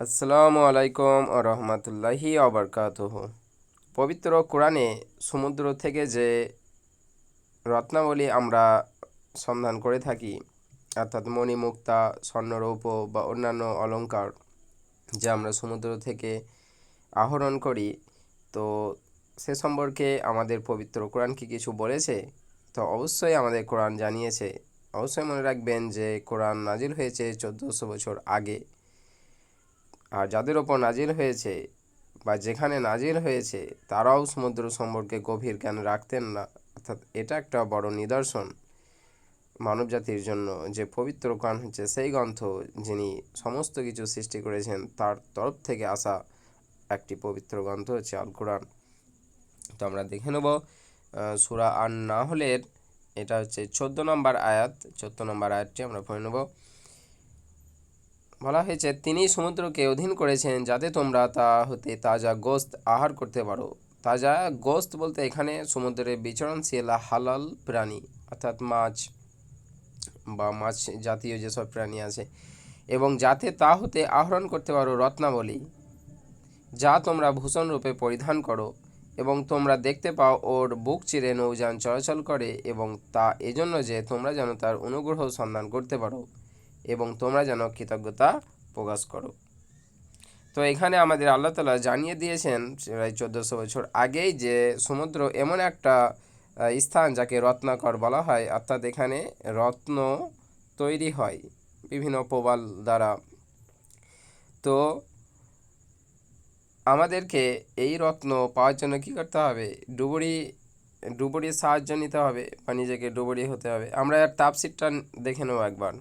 আসসালামু আলাইকুম ও রহমতুল্লাহি অবরকাতুহ পবিত্র কোরআনে সমুদ্র থেকে যে রত্নাবলী আমরা সন্ধান করে থাকি, অর্থাৎ মণিমুক্তা স্বর্ণরৌপ বা অন্যান্য অলঙ্কার যা আমরা সমুদ্র থেকে আহরণ করি, তো সে সম্পর্কে আমাদের পবিত্র কোরআন কি কিছু বলেছে? তো অবশ্যই আমাদের কোরআন জানিয়েছে। অবশ্যই মনে রাখবেন যে কোরআন নাজিল হয়েছে চোদ্দোশো বছর আগে। আর যাদের ওপর নাজিল হয়েছে বা যেখানে নাজিল হয়েছে, তারাও সমুদ্র সম্পর্কে গভীর জ্ঞান রাখতেন না। অর্থাৎ এটা একটা বড় নিদর্শন মানব জাতির জন্য, যে পবিত্র কোরআন হচ্ছে সেই গ্রন্থ যিনি সমস্ত কিছু সৃষ্টি করেছেন, তার তরফ থেকে আসা একটি পবিত্র গ্রন্থ হচ্ছে আল কোরআন তো আমরা দেখে নেব সুরা আর না হলের এটা হচ্ছে চোদ্দ নম্বর আয়াত। চোদ্দ নম্বর আয়াতটি আমরা পড়ে নেব। বলা হয়েছে তিনি সমুদ্রকে অধীন করেছেন যাতে তোমরা তা হতে তাজা গোস্ত আহার করতে পারো। তাজা গোস্ত বলতে এখানে সমুদ্রে বিচরণশীল হালাল প্রাণী অর্থাৎ মাছ বা মাছ জাতীয় যেসব প্রাণী আছে এবং যাতে তা হতে আহরণ করতে পারো রত্নাবলী, যা তোমরা ভূষণ রূপে পরিধান করো এবং তোমরা দেখতে পাও ওর বুক চিরে নৌযান চলাচল করে এবং তা এজন্য যে তোমরা যেন তার অনুগ্রহ সন্ধান করতে পারো। এবং তোমরা যেন কৃতজ্ঞতা প্রকাশ করো। তো এখানে আমাদের আল্লাহ তালা জানিয়ে দিয়েছেন, প্রায় চোদ্দোশো বছর আগেই যে সমুদ্র এমন একটা স্থান যাকে রত্নাকর বলা হয়, অর্থাৎ এখানে রত্ন তৈরি হয় বিভিন্ন প্রবাল দ্বারা। তো আমাদেরকে এই রত্ন পাওয়ার জন্য কী করতে হবে? ডুবুরি, ডুবুরির সাহায্য নিতে হবে বা নিজেকে ডুবুরি হতে হবে। আমরা তাপসিটটা দেখে নেব একবার।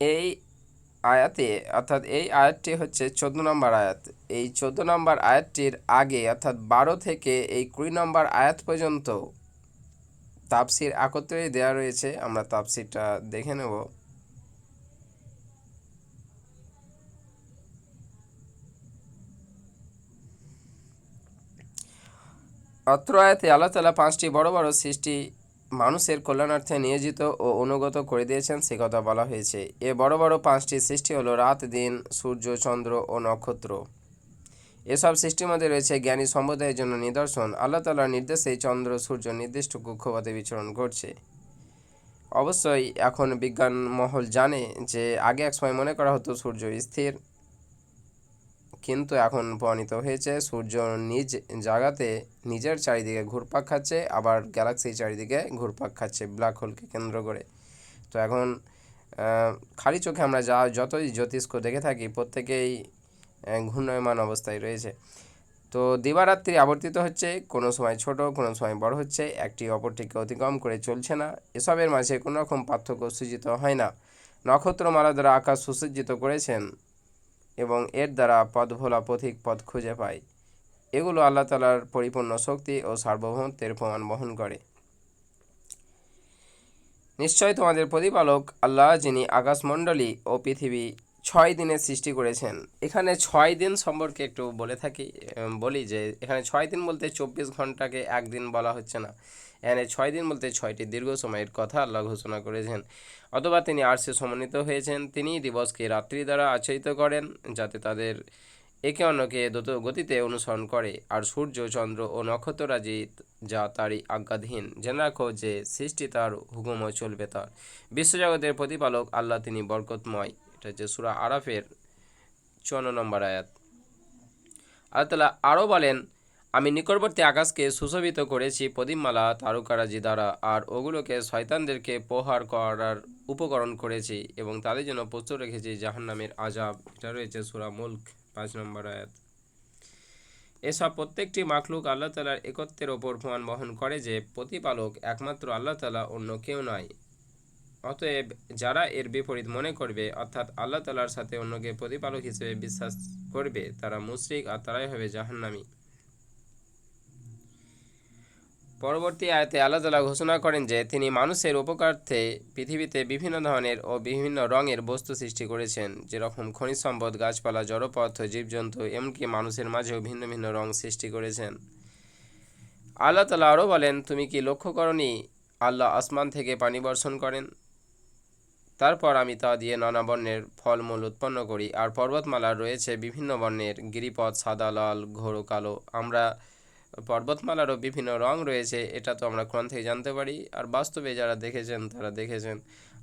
এই আয়াতে, অর্থাৎ এই আয়াতটি হচ্ছে চোদ্দ নম্বর আয়াত। এই চোদ্দ নম্বর আয়াতটির আগে, অর্থাৎ বারো থেকে এই কুড়ি নম্বর আয়াত পর্যন্ত তাপসির একত্রে দেওয়া রয়েছে। আমরা তাপসিরটা দেখে নেব। অত্র আয়াতে আল্লাহ তালা পাঁচটি বড় বড় সৃষ্টি মানুষের কল্যাণার্থে নিয়োজিত ও অনুগত করে দিয়েছেন, সে কথা বলা হয়েছে। এ বড় বড় পাঁচটি সৃষ্টি হলো রাত, দিন, সূর্য, চন্দ্র ও নক্ষত্র। এসব সৃষ্টির মধ্যে রয়েছে জ্ঞানী সম্প্রদায়ের জন্য নিদর্শন। আল্লাহ তালার নির্দেশে চন্দ্র, সূর্য নির্দিষ্ট কক্ষপথে বিচরণ ঘটছে অবশ্যই এখন বিজ্ঞান মহল জানে যে, আগে এক সময় মনে করা হতো সূর্য স্থির কিন্তু এখন প্রমাণিত হয়েছে, সূর্য নিজ জায়গাতে নিজের চারিদিকে ঘুরপাক খাচ্ছে, আবার গ্যালাক্সির চারিদিকে ঘুরপাক খাচ্ছে ব্ল্যাক হোলকে কেন্দ্র করে। তো এখন খালি চোখে আমরা যা যতই জ্যোতিষ্ক দেখে থাকি, প্রত্যেকেই ঘূর্ণয়মান অবস্থায় রয়েছে। তো দিবারাত্রি আবর্তিত হচ্ছে, কোনো সময় ছোট, কোনো সময় বড় হচ্ছে, একটি অপরটিকে অতিক্রম করে চলছে না। এসবের মাঝে কোনো রকম পার্থক্য সূচিত হয় না। নক্ষত্রমালা দ্বারা আকাশ সুসজ্জিত করেছেন এবং এর দ্বারা পথ ভোলা পথিক পথ খুঁজে পায়। এগুলো আল্লাহ তালার পরিপূর্ণ শক্তি ও সার্বভৌমত্বের প্রমাণ বহন করে। নিশ্চয় তোমাদের প্রতিপালক আল্লাহ, যিনি আকাশমণ্ডলী ও পৃথিবী ছয় দিনের সৃষ্টি করেছেন। এখানে ছয় দিন সম্পর্কে একটু বলে থাকি বলি যে এখানে ছয় দিন বলতে চব্বিশ ঘন্টাকে একদিন বলা হচ্ছে না। এখানে ছয় দিন বলতে ছয়টি দীর্ঘ সময়ের কথা আল্লাহ ঘোষণা করেছেন। অথবা তিনি আর্সে সমন্বিত হয়েছেন, তিনি দিবসকে রাত্রি দ্বারা আচ্ছাদিত করেন যাতে তাদের একে অন্যকে দ্রুত গতিতে অনুসরণ করে। আর সূর্য, চন্দ্র ও নক্ষত্ররাজি যা তারই আজ্ঞাধীন। জেনে রাখো যে সৃষ্টি তার হুকুমও চলবে তার। বিশ্বজগতের প্রতিপালক আল্লাহ তিনি বরকতময়। এটা হচ্ছে সুরা আরাফের চুয়ান্ন নম্বর আয়াত। আল্লাহ তালা আরও বলেন, আমি নিকটবর্তী আকাশকে সুশোভিত করেছি প্রদীপমালা তারকারাজি দ্বারা আর ওগুলোকে শয়তানদেরকে প্রহার করার উপকরণ করেছি এবং তাদের জন্য প্রস্তুত রেখেছি জাহান্নামের আজাব এটা রয়েছে সুরা মুল্ক, পাঁচ নম্বর আয়াত। এসব প্রত্যেকটি মাখলুক আল্লাহ তালার একত্বের ওপর প্রমাণ বহন করে যে প্রতিপালক একমাত্র আল্লাহ তালা, অন্য কেউ নয়। অতএব যারা এর বিপরীত মনে করবে, অর্থাৎ আল্লাহ তালার সাথে অন্যকে প্রতিপালক হিসেবে বিশ্বাস করবে, তারা মুশরিক আর তারাই হবে জাহান্নামী। পরবর্তী আয়তে আল্লাহ তালা ঘোষণা করেন যে, তিনি মানুষের উপকার্থে পৃথিবীতে বিভিন্ন ধরনের ও বিভিন্ন রঙের বস্তু সৃষ্টি করেছেন, যেরকম খনিজ সম্পদ, গাছপালা জড়পদার্থ জীবজন্তু, এমনকি মানুষের মাঝেও ভিন্ন ভিন্ন রং সৃষ্টি করেছেন। আল্লাহ তালা আরও বলেন, তুমি কি লক্ষ্য করনি আল্লাহ আসমান থেকে পানি বর্ষণ করেন? তারপর আমি তা দিয়ে নানা বর্ণের ফলমূল উৎপন্ন করি। আর পর্বতমালার রয়েছে বিভিন্ন বর্ণের গিরিপথ, সাদা, লাল ঘোরো কালো। আমরা পর্বতমালারও বিভিন্ন রং রয়েছে, এটা তো আমরা কোরআন থেকে জানতে পারি। আর বাস্তবে যারা দেখেছেন, তারা দেখেছেন।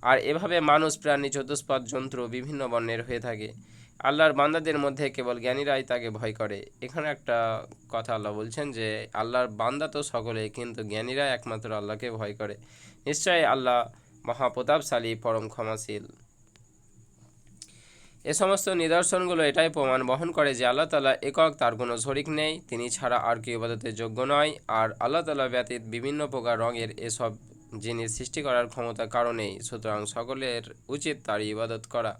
আর এভাবে মানুষ, প্রাণী, চতুষ্পাদ যন্ত্র বিভিন্ন বর্ণের হয়ে থাকে। আল্লাহর বান্দাদের মধ্যে কেবল জ্ঞানীরাই তাকে ভয় করে। এখানে একটা কথা আল্লাহ বলছেন যে, আল্লাহর বান্দা তো সকলে কিন্তু জ্ঞানীরা একমাত্র আল্লাহকে ভয় করে। নিশ্চয়ই আল্লাহ মহাপ্রতাপশালী পরম ক্ষমাশীল। এ সমস্ত নিদর্শনগুলো এটাই প্রমাণ বহন করে যে আল্লাহ তালা একক তার কোনো শরিক নেই, তিনি ছাড়া আর কেউ ইবাদতের যোগ্য নয়, আর আল্লাহ তালা ব্যতীত বিভিন্ন প্রকার রঙের এসব জিনিস সৃষ্টি করার ক্ষমতা কারণেই। সুতরাং সকলের উচিত তার ইবাদত করা।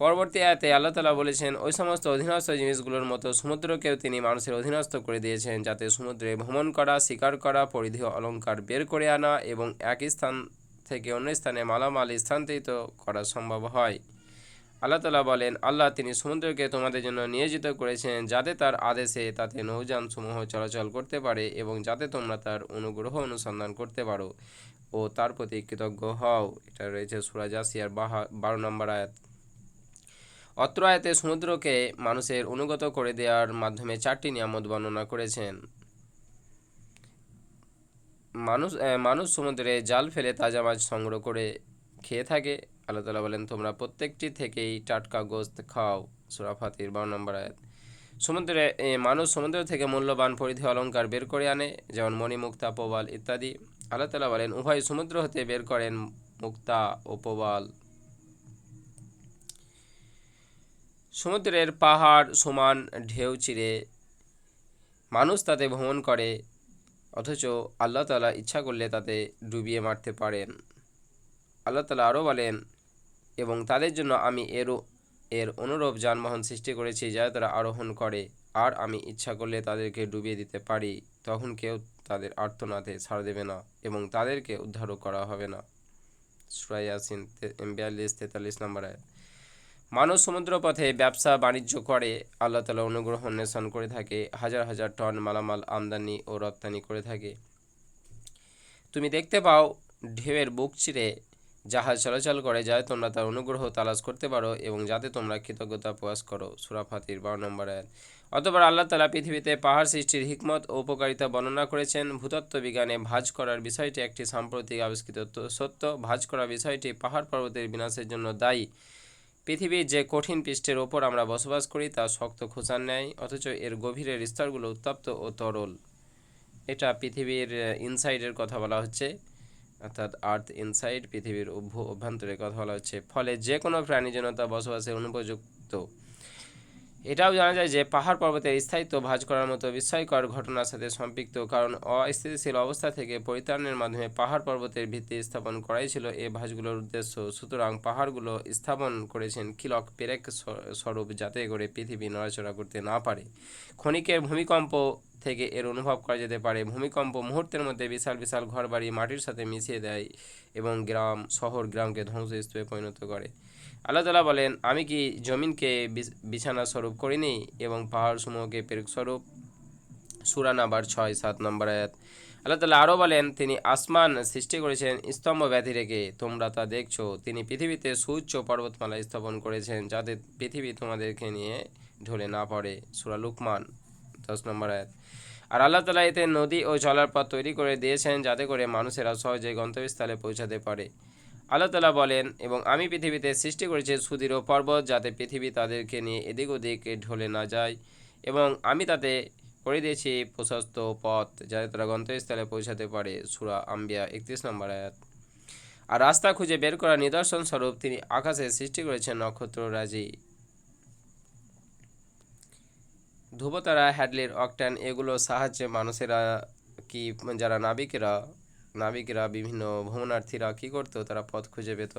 পরবর্তী আয়াতে আল্লাহ তালা বলেছেন, ওই সমস্ত অধীনস্থ জিনিসগুলোর মতো সমুদ্রকেও তিনি মানুষের অধীনস্থ করে দিয়েছেন, যাতে সমুদ্রে ভ্রমণ করা, শিকার করা পরিধি অলঙ্কার বের করে আনা এবং এক স্থান থেকে অন্য স্থানে মালামাল স্থানান্তরিত করা সম্ভব হয়। আল্লাহ তালা বলেন, আল্লাহ তিনি সমুদ্রকে তোমাদের জন্য নিয়োজিত করেছেন, যাতে তার আদেশে তাতে নৌযান সমূহ চলাচল করতে পারে এবং যাতে তোমরা তার অনুগ্রহ অনুসন্ধান করতে পারো ও তার প্রতি কৃতজ্ঞ হও। এটা রয়েছে সুরাজ আসিয়ার বাহা বারো নম্বর আয়াত। অত্র আয়াতে সমুদ্রকে মানুষের অনুগত করে দেওয়ার মাধ্যমে চারটি নিয়ামত বর্ণনা করেছেন। মানুষ মানুষ সমুদ্রে জাল ফেলে তাজা মাছ সংগ্রহ করে খেয়ে থাকে। আল্লাহ তালা বলেন, তোমরা প্রত্যেকটি থেকেই টাটকা গোস্ত খাও। সুরাফাতির বারো নম্বর আয়াত। সমুদ্রে মানুষ সমুদ্র থেকে মূল্যবান পরিধি অলঙ্কার বের করে আনে, যেমন মণিমুক্তা প্রবাল ইত্যাদি। আল্লাহ তালা বলেন, উভয় সমুদ্র হতে বের করেন মুক্তা ও প্রবাল সমুদ্রের পাহাড় সমান ঢেউ চিরে। মানুষ তাতে ভ্রমণ করে, অথচ আল্লাহ তালা ইচ্ছা করলে তাতে ডুবিয়ে মারতে পারেন। আল্লাহ তালা আরও বলেন, এবং তাদের জন্য আমি এরও, এর অনুরূপ যানবাহন সৃষ্টি করেছি যা তারা আরোহণ করে। আর আমি ইচ্ছা করলে তাদেরকে ডুবিয়ে দিতে পারি। তখন কেউ তাদের আর্তনাতে ছাড় দেবে না এবং তাদেরকে উদ্ধারও করা হবে না। সুরাইয়াসিন বিয়াল্লিশ তেতাল্লিশ নম্বর আয়াত। মানুষ সমুদ্রপথে ব্যবসা বাণিজ্য করে, আল্লাহ তালা অনুগ্রহ অন্বেষণ করে থাকে, হাজার হাজার টন মালামাল আমদানি ও রপ্তানি করে থাকে। তুমি দেখতে পাও, ঢেউয়ের বুক চিরে জাহাজ চলাচল করে যাতে তোমরা তার অনুগ্রহ তালাশ করতে পারো এবং যাতে তোমরা কৃতজ্ঞতা প্রকাশ করো। সুরাফাতির বারো নম্বর আয়াত। অতবার আল্লাহ তালা পৃথিবীতে পাহাড় সৃষ্টির হিকমত ও উপকারিতা বর্ণনা করেছেন। ভূতত্ত্ব বিজ্ঞানে ভাঁজ করার বিষয়টি একটি সাম্প্রতিক আবিষ্কৃত সত্য। ভাঁজ করা বিষয়টি পাহাড় পর্বতের বিনাশের জন্য দায়ী। পৃথিবীর যে কঠিন পৃষ্ঠের ওপর আমরা বসবাস করি, তা শক্ত খোঁচার ন্যায়, অথচ এর গভীরের স্তরগুলো উত্তপ্ত ও তরল। এটা পৃথিবীর ইনসাইডের কথা বলা হচ্ছে। অর্থাৎ আর্থ ইনসাইড পৃথিবীর অভ্য- অভ্যন্তরের কথা বলা হচ্ছে। ফলে যে কোনো প্রাণী যেন তা বসবাসের অনুপযুক্ত। এটাও জানা যায় যে পাহাড় পর্বতের স্থায়িত্ব ভাঁজ করার মতো বিস্ময়কর ঘটনার সাথে সম্পৃক্ত, কারণ অস্থিতিশীল অবস্থা থেকে পরিত্রাণের মাধ্যমে পাহাড় পর্বতের ভিত্তি স্থাপন করাই ছিল এ ভাঁজগুলোর উদ্দেশ্য। সুতরাং পাহাড়গুলো স্থাপন করেছেন কিলক পেরেক স্বরূপ যাতে করে পৃথিবী নড়াচড়া করতে না পারে। ক্ষণিকের ভূমিকম্প থেকে এর অনুভব করা যেতে পারে। ভূমিকম্প মুহূর্তের মধ্যে বিশাল বিশাল ঘরবাড়ি মাটির সাথে মিশিয়ে দেয় এবং গ্রাম, শহর, গ্রামকে ধ্বংসস্তূপে পরিণত করে। আল্লাহ তালা বলেন, আমি কি জমিনকে বিছ- বিছানা স্বরূপ করিনি এবং পাহাড় সমূহকে পেরেক স্বরূপ? সুরান আবার ছয়, সাত নম্বর আয়াত। আল্লাহ তালা আরও বলেন, তিনি আসমান সৃষ্টি করেছেন, স্তম্ভ ব্যাধি রেখে। তোমরা তা দেখছ। তিনি পৃথিবীতে সুউচ্চ পর্বতমালা স্থাপন করেছেন, যাতে পৃথিবী তোমাদেরকে নিয়ে ঢলে না পড়ে। সুরা লুকমান, দশ নম্বর আয়াত। আর আল্লাহ তালা এতে নদী ও চলার পথ তৈরি করে দিয়েছেন, যাতে করে মানুষেরা সহজে গন্তব্যস্থলে পৌঁছাতে পারে। আল্লাহ তালা বলেন, এবং আমি পৃথিবীতে সৃষ্টি করেছি সুদৃঢ় পর্বত যাতে পৃথিবী তাদেরকে নিয়ে এদিক ওদিক ঢলে না যায়। এবং আমি তাতে করে দিয়েছি প্রশস্ত পথ যাতে তারা গন্তব্যস্থলে পৌঁছাতে পারে। সুরা আম্বিয়া একত্রিশ নম্বর আয়াত। আর রাস্তা খুঁজে বের করার নিদর্শন স্বরূপ তিনি আকাশে সৃষ্টি করেছেন নক্ষত্র রাজি। ধ্রুবতারা, হ্যাডলির, অকট্যান, এগুলোর সাহায্যে মানুষেরা কি, যারা নাবিকেরা নাবিকরা, বিভিন্ন ভ্রমণার্থীরা কী করতো? তারা পথ খুঁজে পেত।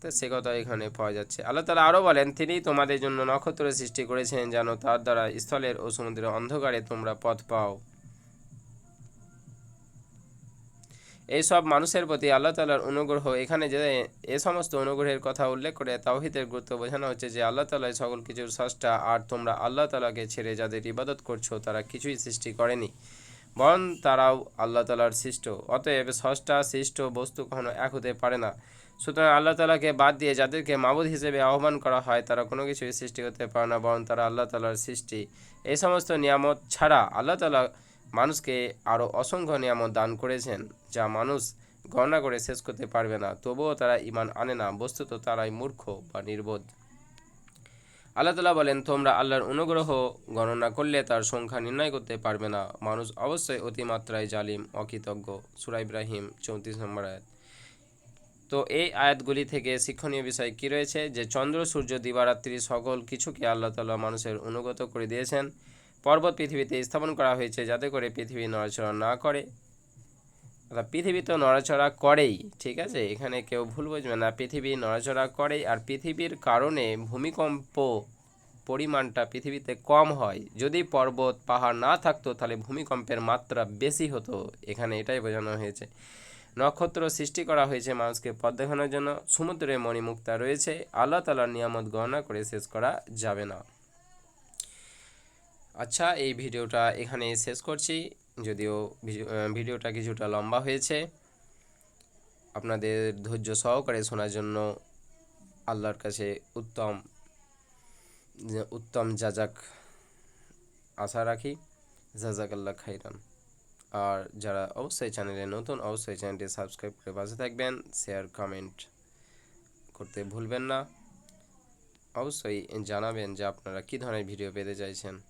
তো সে কথা এখানে পাওয়া যাচ্ছে। আল্লাহ তালা আরও বলেন, তিনি তোমাদের জন্য নক্ষত্র সৃষ্টি করেছেন যেন তার দ্বারা স্থলের ও সমুদ্রের অন্ধকারে তোমরা পথ পাও। এই সব মানুষের প্রতি আল্লাহ তালার অনুগ্রহ, এখানে যে এ সমস্ত অনুগ্রহের কথা উল্লেখ করে তাওহিদের গুরুত্ব বোঝানো হচ্ছে যে আল্লাহ তালাই সকল কিছুর সষ্টা আর তোমরা আল্লাহ তালাকে ছেড়ে যাদের ইবাদত করছ, তারা কিছুই সৃষ্টি করেনি। বরং তারাও আল্লাহ তালার সৃষ্ট। অতএব স্রষ্টা, সৃষ্ট বস্তু কখনো এক হতে পারে না। সুতরাং আল্লাহ তালাকে বাদ দিয়ে যাদেরকে মাবুদ হিসেবে আহ্বান করা হয়, তারা কোনো কিছুই সৃষ্টি করতে পারে না, বরং তারা আল্লাহ তালার সৃষ্টি। এই সমস্ত নিয়ামত ছাড়া আল্লাহ তালা মানুষকে আরও অসংখ্য নিয়ামত দান করেছেন, যা মানুষ গণনা করে শেষ করতে পারবে না। তবুও তারা ইমান আনে না, বস্তুত তারাই মূর্খ বা নির্বোধ। আল্লাহ তালা বলেন, তোমরা আল্লাহর অনুগ্রহ গণনা করলে তার সংখ্যা নির্ণয় করতে পারবে না। মানুষ অবশ্যই অতিমাত্রায় জালিম, অকৃতজ্ঞ। সুরা ইব্রাহিম, চৌত্রিশ নম্বর আয়াত। তো এই আয়াতগুলি থেকে শিক্ষণীয় বিষয় কী রয়েছে? যে চন্দ্র, সূর্য, দিবারাত্রি সকল কিছুকে আল্লাহ তালা মানুষের অনুগত করে দিয়েছেন। পর্বত পৃথিবীতে স্থাপন করা হয়েছে যাতে করে পৃথিবী নড়াচড়া না করে। অর্থাৎ পৃথিবী তো নড়াচড়া করেই, ঠিক আছে? এখানে কেউ ভুল বুঝবে না। পৃথিবী নড়াচড়া করেই আর পৃথিবীর কারণে ভূমিকম্প পরিমাণটা পৃথিবীতে কম হয়। যদি পর্বত, পাহাড় না থাকতো, তাহলে ভূমিকম্পের মাত্রা বেশি হতো। এখানে এটাই বোঝানো হয়েছে। নক্ষত্র সৃষ্টি করা হয়েছে মানুষকে পথ দেখানোর জন্য। সমুদ্রে মণিমুক্তা রয়েছে। আল্লাহ তালার নিয়ামত গণনা করে শেষ করা যাবে না। আচ্ছা এই ভিডিওটা এখানে শেষ করছি। যদিও ভিডিও- ভিডিওটা কিছুটা লম্বা হয়েছে। আপনাদের ধৈর্য সহকারে শোনার জন্য আল্লাহর কাছে উত্তম উত্তম যাজাক আশা রাখি। জাজাক আল্লাহ খাইরান আর যারা অবশ্যই চ্যানেলে নতুন, অবশ্যই চ্যানেলটি সাবস্ক্রাইব করে পাশে থাকবেন। শেয়ার, কমেন্ট করতে ভুলবেন না। অবশ্যই জানাবেন যে আপনারা কী ধরনের ভিডিও পেতে চাইছেন।